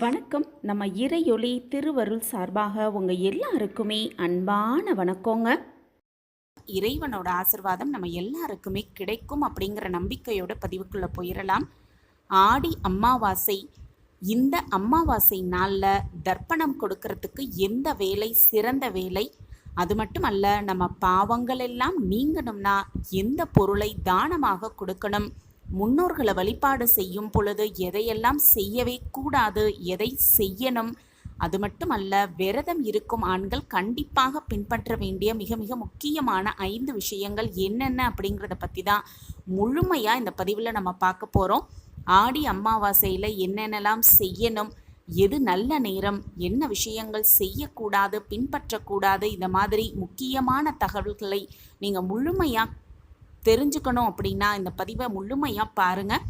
வணக்கம். நம்ம இறையொளி திருவருள் சார்பாக உங்கள் எல்லாருக்குமே அன்பான வணக்கங்க. இறைவனோட ஆசிர்வாதம் நம்ம எல்லாருக்குமே கிடைக்கும் அப்படிங்கிற நம்பிக்கையோட பதிவுக்குள்ளே போயிடலாம் ஆடி அமாவாசை இந்த அமாவாசை நாளில் தர்ப்பணம் கொடுக்கறதுக்கு எந்த வேலை? சிறந்த வேலை. அது மட்டும் அல்ல நம்ம பாவங்கள் எல்லாம் நீங்கணும்னா எந்த பொருளை தானமாக கொடுக்கணும்? முன்னோர்களை வழிபாடு செய்யும் பொழுது எதையெல்லாம் செய்யவே கூடாது எதை செய்யணும் அது மட்டுமல்ல விரதம் இருக்கும் ஆண்கள் கண்டிப்பாக பின்பற்ற வேண்டிய மிக மிக முக்கியமான ஐந்து விஷயங்கள் என்னென்ன அப்படிங்கிறத பற்றி தான் முழுமையாக இந்த பதிவில் நம்ம பார்க்க போகிறோம் ஆடி அமாவாசையில் என்னென்னலாம் செய்யணும் எது நல்ல நேரம் என்ன விஷயங்கள் செய்யக்கூடாது பின்பற்றக்கூடாது இந்த மாதிரி முக்கியமான தகவல்களை நீங்கள் முழுமையாக தெரிஞ்சுக்கணும் அப்படின்னா இந்த பதிவை முழுமையாக பாருங்கள்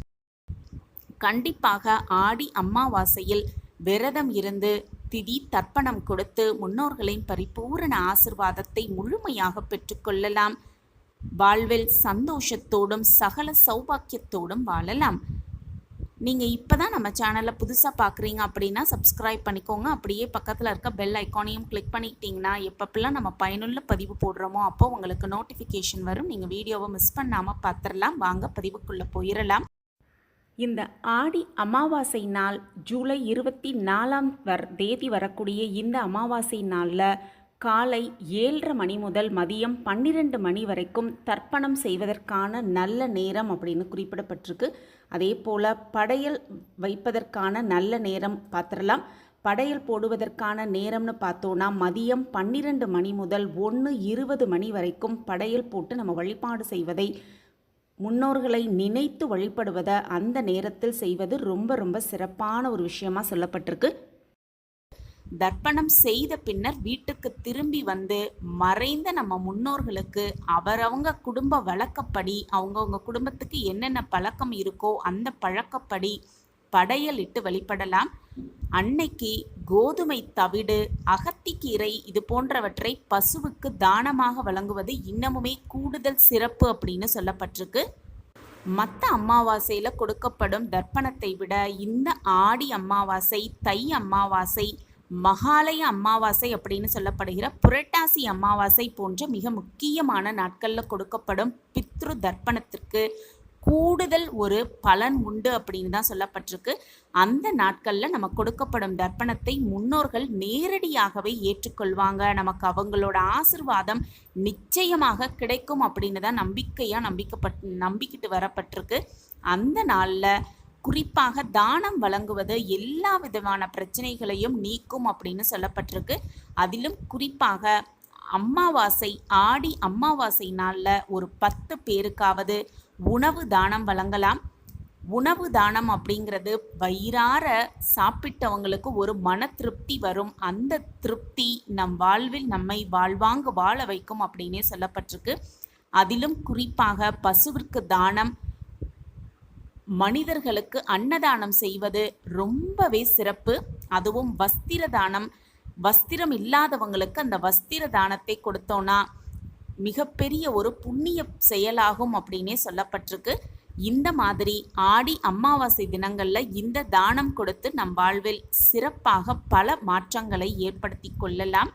கண்டிப்பாக ஆடி அம்மாவாசையில் விரதம் இருந்து திதி தர்ப்பணம் கொடுத்து முன்னோர்களின் பரிபூரண ஆசிர்வாதத்தை முழுமையாக பெற்றுக்கொள்ளலாம் வாழ்வில் சந்தோஷத்தோடும் சகல சௌபாக்கியத்தோடும் வாழலாம். நீங்கள் இப்போ தான் நம்ம சேனலை புதுசாக பார்க்குறீங்க அப்படின்னா சப்ஸ்கிரைப் பண்ணிக்கோங்க. அப்படியே பக்கத்தில் இருக்க பெல் ஐக்கானையும் கிளிக் பண்ணிக்கிட்டிங்கன்னா எப்பப்பெல்லாம் நம்ம பயனுள்ள பதிவு போடுறோமோ அப்போ உங்களுக்கு நோட்டிஃபிகேஷன் வரும். நீங்கள் வீடியோவை மிஸ் பண்ணாமல் பார்த்துடலாம் வாங்க பதிவுக்குள்ளே போயிடலாம் இந்த ஆடி அமாவாசை நாள் ஜூலை இருபத்தி நாலாம் வர் தேதி வரக்கூடிய இந்த அமாவாசை நாளில் காலை ஏழரை மணி முதல் மதியம் பன்னிரெண்டு மணி வரைக்கும் தர்ப்பணம் செய்வதற்கான நல்ல நேரம் அப்படின்னு குறிப்பிடப்பட்டிருக்கு. அதே போல் படையல் வைப்பதற்கான நல்ல நேரம் பார்த்துடலாம். படையல் போடுவதற்கான நேரம்னு பார்த்தோன்னா மதியம் பன்னிரெண்டு மணி முதல் ஒன்று இருபது மணி வரைக்கும் படையல் போட்டு நம்ம வழிபாடு செய்வதை முன்னோர்களை நினைத்து வழிபடுவதை அந்த நேரத்தில் செய்வது ரொம்ப ரொம்ப சிறப்பான ஒரு விஷயமாக சொல்லப்பட்டிருக்கு. தர்ப்பணம் செய்த பின்னர் வீட்டுக்கு திரும்பி வந்து மறைந்த நம்ம முன்னோர்களுக்கு அவரவங்க குடும்ப வழக்கப்படி அவங்கவுங்க குடும்பத்துக்கு என்னென்ன பழக்கம் இருக்கோ அந்த பழக்கப்படி படையல் இட்டு வழிபடலாம் அன்னைக்கு கோதுமை தவிடு அகத்திக்கீரை இது போன்றவற்றை பசுவுக்கு தானமாக வழங்குவது இன்னமுமே கூடுதல் சிறப்பு அப்படின்னு சொல்லப்பட்டிருக்கு. மற்ற அமாவாசையில் கொடுக்கப்படும் தர்ப்பணத்தை விட இந்த ஆடி அமாவாசை தை அமாவாசை மகாலய அமாவாசை அப்படின்னு சொல்லப்படுகிற புரட்டாசி அமாவாசை போன்ற மிக முக்கியமான நாட்களில் கொடுக்கப்படும் பித்ரு தர்ப்பணத்திற்கு கூடுதல் ஒரு பலன் உண்டு அப்படின்னு தான் சொல்லப்பட்டிருக்கு. அந்த நாட்களில் நம்ம கொடுக்கப்படும் தர்ப்பணத்தை முன்னோர்கள் நேரடியாகவே ஏற்றுக்கொள்வாங்க. நமக்கு அவங்களோட ஆசிர்வாதம் நிச்சயமாக கிடைக்கும் அப்படின்னு தான் நம்பிக்கையாக நம்பிக்கப்பட் நம்பிக்கிட்டு வரப்பட்டிருக்கு. அந்த நாளில் குறிப்பாக தானம் வழங்குவது எல்லா விதமான பிரச்சனைகளையும் நீக்கும் அப்படின்னு சொல்லப்பட்டிருக்கு. அதிலும் குறிப்பாக அமாவாசை ஆடி அம்மாவாசை நாளில் ஒரு பத்து பேருக்காவது உணவு தானம் வழங்கலாம். உணவு தானம் அப்படிங்கிறது வயிறார சாப்பிட்டவங்களுக்கு ஒரு மன திருப்தி வரும். அந்த திருப்தி நம் வாழ்வில் நம்மை வாழ்வாங்க வாழ வைக்கும் அப்படின்னே சொல்லப்பட்டிருக்கு. அதிலும் குறிப்பாக பசுவிற்கு தானம் மனிதர்களுக்கு அன்னதானம் செய்வது ரொம்பவே சிறப்பு. அதுவும் வஸ்திர தானம் வஸ்திரம் இல்லாதவங்களுக்கு அந்த வஸ்திர தானத்தை கொடுத்தோன்னா மிகப்பெரிய ஒரு புண்ணிய செயலாகும் அப்படின்னே சொல்லப்பட்டிருக்கு. இந்த மாதிரி ஆடி அமாவாசை தினங்களில் இந்த தானம் கொடுத்து நம் வாழ்வில் சிறப்பாக பல மாற்றங்களை ஏற்படுத்தி கொள்ளலாம்.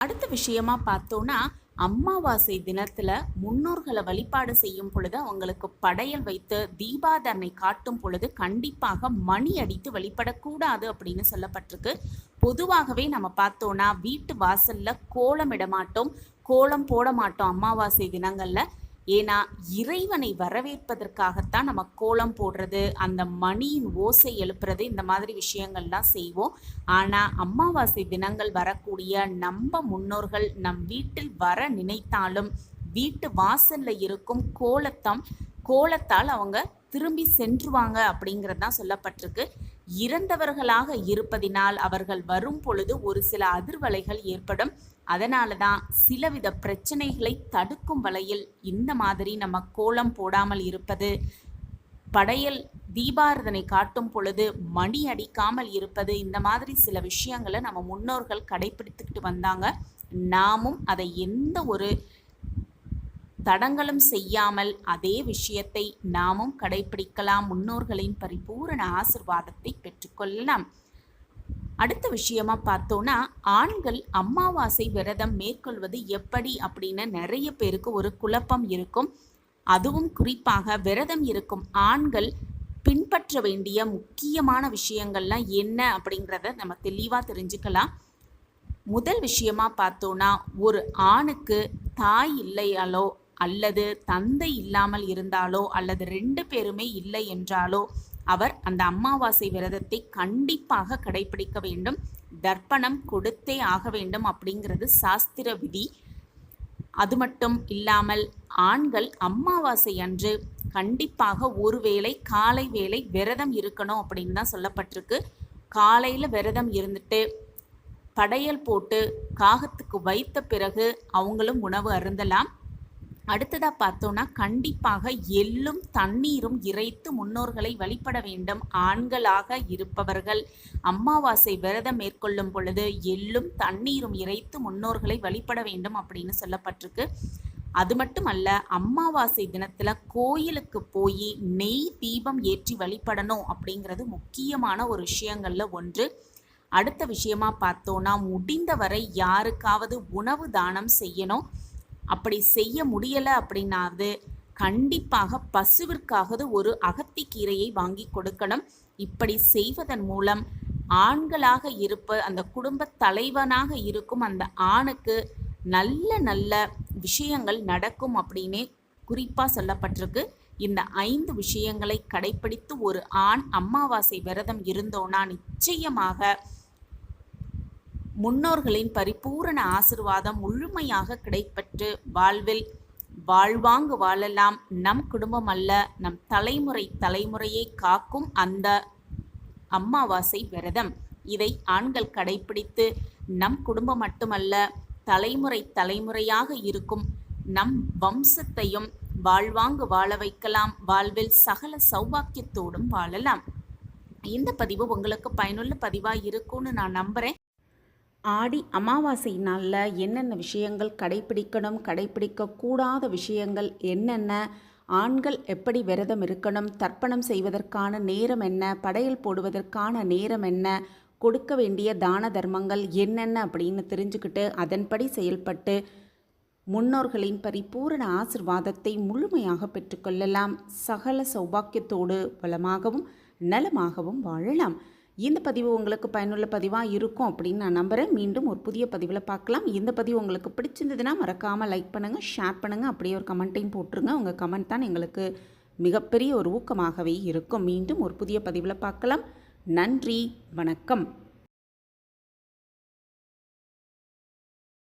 அடுத்த விஷயமா பார்த்தோன்னா அமாவாசை தினத்துல முன்னோர்களை வழிபாடு செய்யும் பொழுது அவங்களுக்கு படையல் வைத்து தீபாதரனை காட்டும் பொழுது கண்டிப்பாக மணி அடித்து வழிபடக்கூடாது அப்படின்னு சொல்லப்பட்டிருக்கு. பொதுவாகவே நம்ம பார்த்தோன்னா வீட்டு வாசல்ல இட மாட்டோம் கோலம் போட மாட்டோம் அமாவாசை தினங்கள்ல. ஏன்னா இறைவனை வரவேற்பதற்காகத்தான் நம்ம கோலம் போடுறது அந்த மணியின் ஓசை எழுப்புறது இந்த மாதிரி விஷயங்கள்லாம் செய்வோம். ஆனால் அமாவாசை தினங்கள் வரக்கூடிய நம்ம முன்னோர்கள் நம் வீட்டில் வர நினைத்தாலும் வீட்டு வாசலில் இருக்கும் கோலத்தம் கோலத்தால் அவங்க திரும்பி சென்றுவாங்க அப்படிங்கிறது தான் சொல்லப்பட்டிருக்கு. இறந்தவர்களாக இருப்பதினால் அவர்கள் வரும் பொழுது ஒரு சில அதிர்வலைகள் ஏற்படும். அதனால தான் சிலவித பிரச்சனைகளை தடுக்கும் வலையில் இந்த மாதிரி நம்ம கோலம் போடாமல் இருப்பது படையல் தீபாரதனை காட்டும் பொழுது மணி அடிக்காமல் இருப்பது இந்த மாதிரி சில விஷயங்களை நம்ம முன்னோர்கள் கடைபிடித்துக்கிட்டு வந்தாங்க. நாமும் அதை எந்த ஒரு தடங்களும் செய்யாமல் அதே விஷயத்தை நாமும் கடைபிடிக்கலாம் முன்னோர்களின் பரிபூரண ஆசிர்வாதத்தை பெற்றுக்கொள்ளலாம் அடுத்த விஷயமா பார்த்தோன்னா ஆண்கள் அமாவாசை விரதம் மேற்கொள்வது எப்படி அப்படின்னு நிறைய பேருக்கு ஒரு குழப்பம் இருக்கும். அதுவும் குறிப்பாக விரதம் இருக்கும் ஆண்கள் பின்பற்ற வேண்டிய முக்கியமான விஷயங்கள்லாம் என்ன அப்படிங்கிறத நம்ம தெளிவாக தெரிஞ்சுக்கலாம். முதல் விஷயமா பார்த்தோன்னா ஒரு ஆணுக்கு தாய் இல்லையாலோ அல்லது தந்தை இல்லாமல் இருந்தாலோ அல்லது ரெண்டு பேருமே இல்லை என்றாலோ அவர் அந்த அமாவாசை விரதத்தை கண்டிப்பாக கடைபிடிக்க வேண்டும். தர்ப்பணம் கொடுத்தே ஆக வேண்டும் அப்படிங்கிறது சாஸ்திர விதி. அது மட்டும் இல்லாமல் ஆண்கள் அமாவாசை அன்று கண்டிப்பாக ஒரு வேளை காலை வேளை விரதம் இருக்கணும் அப்படின்னு தான் சொல்லப்பட்டிருக்கு. காலையில் விரதம் இருந்துட்டு படையல் போட்டு காகத்துக்கு வைத்த பிறகு அவங்களும் உணவு அருந்தலாம். அடுத்ததா பார்த்தோம்னா கண்டிப்பாக எள்ளும் தண்ணீரும் இறைத்து முன்னோர்களை வழிபட வேண்டும். ஆண்களாக இருப்பவர்கள் அமாவாசை விரதம் மேற்கொள்ளும் பொழுது எள்ளும் தண்ணீரும் இறைத்து முன்னோர்களை வழிபட வேண்டும் அப்படின்னு சொல்லப்பட்டிருக்கு. அது மட்டும் அல்ல அமாவாசை தினத்துல கோயிலுக்கு போய் நெய் தீபம் ஏற்றி வழிபடணும் அப்படிங்கிறது முக்கியமான ஒரு விஷயங்கள்ல ஒன்று. அடுத்த விஷயமா பார்த்தோன்னா முடிந்தவரை யாருக்காவது உணவு தானம் செய்யணும். அப்படி செய்ய முடியலை அப்படின்னாவது கண்டிப்பாக பசுவிற்காவது ஒரு அகத்திக்கீரையை வாங்கி கொடுக்கணும். இப்படி செய்வதன் மூலம் ஆண்களாக இருப்ப அந்த குடும்ப தலைவனாக இருக்கும் அந்த ஆணுக்கு நல்ல நல்ல விஷயங்கள் நடக்கும் அப்படின்னே குறிப்பாக சொல்லப்பட்டிருக்கு. இந்த ஐந்து விஷயங்களை கடைப்பிடித்து ஒரு ஆண் அமாவாசை விரதம் இருந்தோன்னா நிச்சயமாக முன்னோர்களின் பரிபூரண ஆசிர்வாதம் முழுமையாக கிடைப்பற்று வாழ்வில் வாழ்வாங்கு வாழலாம். நம் குடும்பம் அல்ல நம் தலைமுறை தலைமுறையை காக்கும் அந்த அம்மாவாசை விரதம். இதை ஆண்கள் கடைபிடித்து நம் குடும்பம் மட்டுமல்ல தலைமுறை தலைமுறையாக இருக்கும் நம் வம்சத்தையும் வாழ்வாங்கு வாழ வைக்கலாம். வாழ்வில் சகல சௌபாக்கியத்தோடும் வாழலாம். இந்த பதிவு உங்களுக்கு பயனுள்ள பதிவாக இருக்கும்னு நான் நம்புகிறேன் ஆடி அமாவாசை நாளில் என்னென்ன விஷயங்கள் கடைப்பிடிக்கணும் கடைபிடிக்கக்கூடாத விஷயங்கள் என்னென்ன ஆண்கள் எப்படி விரதம் இருக்கணும் தர்ப்பணம் செய்வதற்கான நேரம் என்ன படையல் போடுவதற்கான நேரம் என்ன கொடுக்க வேண்டிய தான தர்மங்கள் என்னென்ன அப்படின்னு தெரிஞ்சுக்கிட்டு அதன்படி செயல்பட்டு முன்னோர்களின் பரிபூரண ஆசிர்வாதத்தை முழுமையாக பெற்றுக்கொள்ளலாம். சகல சௌபாக்கியத்தோடு வளமாகவும் நலமாகவும் வாழலாம். இந்த பதிவு உங்களுக்கு பயனுள்ள பதிவாக இருக்கும் அப்படின்னு நான் நம்புகிறேன் மீண்டும் ஒரு புதிய பதிவில் பார்க்கலாம். இந்த பதிவு உங்களுக்கு பிடிச்சிருந்ததுன்னா மறக்காமல் லைக் பண்ணுங்கள் ஷேர் பண்ணுங்கள் அப்படியே ஒரு கமெண்ட்டையும் போட்டுருங்க. உங்கள் கமெண்ட் தான் எங்களுக்கு மிகப்பெரிய ஒரு ஊக்கமாகவே இருக்கும். மீண்டும் ஒரு புதிய பதிவில் பார்க்கலாம். நன்றி வணக்கம்.